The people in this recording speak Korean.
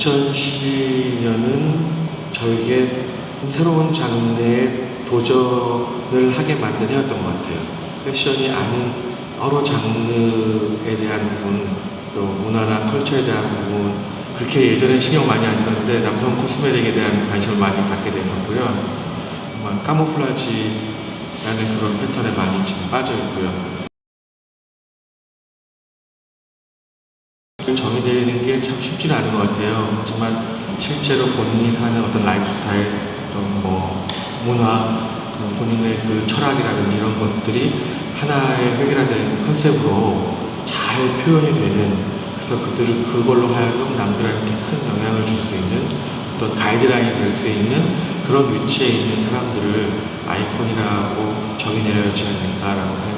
2012년은 저에게 새로운 장르의 도전을 하게 만든 해였던 것 같아요. 패션이 아닌 여러 장르에 대한 부분, 또 문화나 컬처에 대한 부분, 그렇게 예전에 신경 많이 안 썼는데 남성 코스메틱에 대한 관심을 많이 갖게 됐었고요. 정말 카모플라지라는 그런 패턴에 많이 지금 빠져 있고요. 정의 내리는 게 참 쉽지는 않은 것 같아요. 하지만 실제로 본인이 사는 어떤 라이프 스타일, 또뭐 문화, 또 본인의 그 철학이라든지 이런 것들이 하나의 획일화된 컨셉으로 잘 표현이 되는 그래서 그들을 그걸로 하여금 남들한테 큰 영향을 줄 수 있는 어떤 가이드라인이 될 수 있는 그런 위치에 있는 사람들을 아이콘이라고 정의 내려야지 않을까라고 생각합니다.